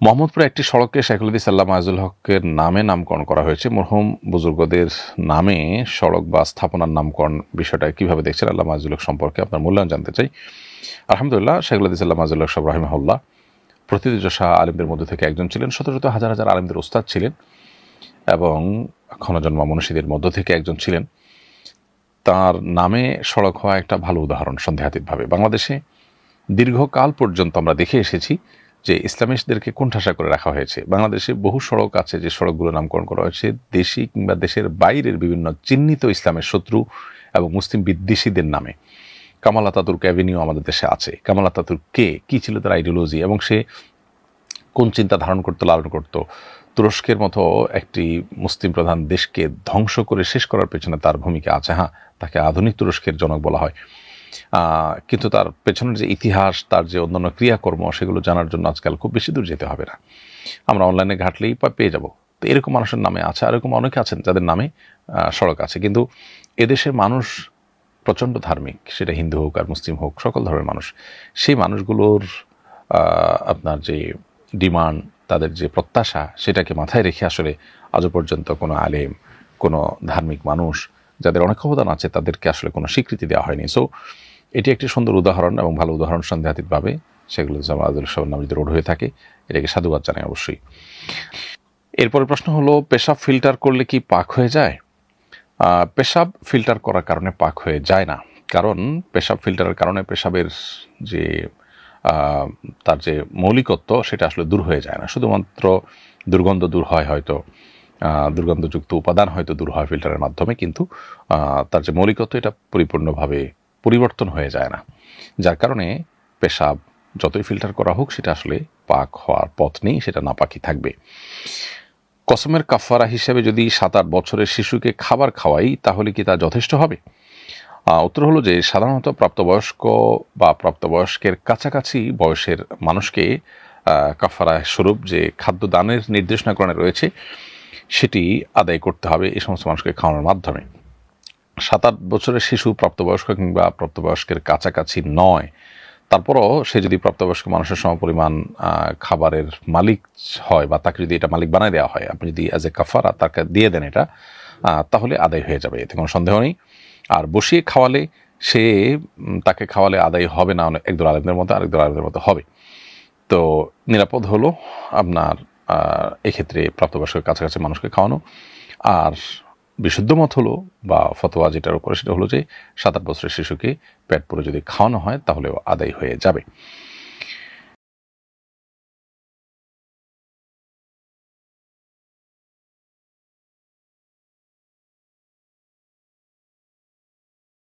মোহাম্মদপুরে একটি সড়ককে শেখুলদি সাল্লাম আজুল হকের নামে নামকরণ করা হয়েছে। মরহুম বুজুর্গদের নামে সড়ক বা স্থাপনার নামকরণ বিষয়টা কীভাবে দেখছেন আল্লাহ মাজুল হক সম্পর্কে আপনার মূল্যায়ন জানতে চাই। আলহামদুলিল্লাহ শেখুলদি সাল্লাম আজুল হক সব রাহিমাহুল্লাহ। প্রতিদিজশা আলিমদের মধ্যে থেকে একজন ছিলেন। শত শত হাজার হাজার আলিমদের ওস্তাদ ছিলেন এবং ক্ষণজন্মা মনীষীদের মধ্য থেকে একজন ছিলেন। তার নামে সড়ক হওয়া একটা ভালো উদাহরণ সন্দেহাতীতভাবে। বাংলাদেশে দীর্ঘকাল পর্যন্ত আমরা দেখে এসেছি যে ইসলামিস্টদেরকে কোণঠাসা করে রাখা হয়েছে। বাংলাদেশে বহু সড়ক আছে যে সড়কগুলো নামকরণ করা হয়েছে। দেশি কিংবা দেশের বাইরের বিভিন্ন চিহ্নিত ইসলামের শত্রু এবং মুসলিম বিদ্বেষীদের নামে। কামাল আতাতুর্ক অ্যাভিনিউ আমাদের দেশে আছে। কামাল আতাতুর্ক কে? কী ছিল তার আইডিওলজি এবং সে কোন চিন্তা ধারণ করতো, লালন করতো? তুরস্কের মতো একটি মুসলিম প্রধান দেশকে ধ্বংস করে শেষ করার পেছনে তার ভূমিকা আছে। হ্যাঁ তাকে আধুনিক তুরস্কের জনক বলা হয়। কিন্তু তার পেছনের যে ইতিহাস, তার যে অন্যান্য ক্রিয়াকর্ম, সেগুলো জানার জন্য আজকাল খুব বেশি দূর যেতে হবে না। আমরা অনলাইনে ঘাটলেই পেয়ে যাব। তো এরকম মানুষের নামে আছে, আর এরকম অনেকে আছেন যাদের নামে সড়ক আছে। কিন্তু এদেশের মানুষ প্রচণ্ড ধার্মিক, সেটা হিন্দু হোক আর মুসলিম হোক, সকল ধর্মের মানুষ। সেই মানুষগুলোর আপনার যে ডিমান্ড, তাদের যে প্রত্যাশা, সেটাকে মাথায় রেখে আসলে আজও পর্যন্ত কোনো আলেম, কোনো ধার্মিক মানুষ, যাদের অনেক অবদান আছে, তাদেরকে আসলে কোনো স্বীকৃতি দেওয়া হয়নি। সো এটি একটি সুন্দর উদাহরণ এবং ভালো উদাহরণ সন্দেহাতীতভাবে সেগুলো জামাতুল সব নাম যদি রোড হয়ে থাকে, এটাকে সাধুবাদ জানাই অবশ্যই। এরপরে প্রশ্ন হলো, পেশাব ফিল্টার করলে কি পাক হয়ে যায়? পেশাব ফিল্টার করার কারণে পাক হয়ে যায় না। কারণ পেশাব ফিল্টারের কারণে পেশাবের যে তার যে মৌলিকত্ব, সেটা আসলে দূর হয়ে যায় না। শুধুমাত্র দুর্গন্ধ দূর হয় হয়তো দুর্গন্ধযুক্ত উপাদান হয়তো দূর হয় ফিল্টারের মাধ্যমে, কিন্তু তার যে মৌলিকত্ব, এটা পরিপূর্ণভাবে পরিবর্তন হয়ে যায় না। যার কারণে পেশাব যতই ফিল্টার করা হোক, সেটা আসলে পাক হওয়ার পথ নেই, সেটা নাপাকি থাকবে। কসমের কাফারা হিসেবে যদি সাত আট বছরের শিশুকে খাবার খাওয়াই, তাহলে কি তা যথেষ্ট হবে? উত্তর হলো যে, সাধারণত প্রাপ্তবয়স্ক বা প্রাপ্তবয়স্কের কাছাকাছি বয়সের মানুষকে কাফারা স্বরূপ যে খাদ্য দানের নির্দেশনাকরণে রয়েছে, সেটি আদায় করতে হবে এই সমস্ত মানুষকে খাওয়ানোর মাধ্যমে। সাত আট বছরের শিশু প্রাপ্তবয়স্ক কিংবা প্রাপ্তবয়স্কের কাছাকাছি নয়। তারপরও সে যদি প্রাপ্তবয়স্ক মানুষের সমপরিমাণ খাবারের মালিক হয় বা তাকে যদি এটা মালিক বানায় দেওয়া হয়, আপনি যদি অ্যাজ এ কাফারা তাকে দিয়ে দেন এটা তাহলে আদায় হয়ে যাবে, এতে কোনো সন্দেহ নেই। আর বসিয়ে খাওয়ালে সে তাকে খাওয়ালে আদায় হবে না, অনেক একদল আলেমদের মতো আরেকদল আলেমদের মতো হবে। তো নিরাপদ হলো আপনার এক্ষেত্রে প্রাপ্তবয়স্কের কাছাকাছি মানুষকে খাওয়ানো। আর বিশুদ্ধ মত হলো বা ফতোয়া যেটার উপরে সেটা হলো যে সাত আট বছরের শিশুকে পেট পরে যদি খাওয়ানো হয় তাহলেও আদায় হয়ে যাবে।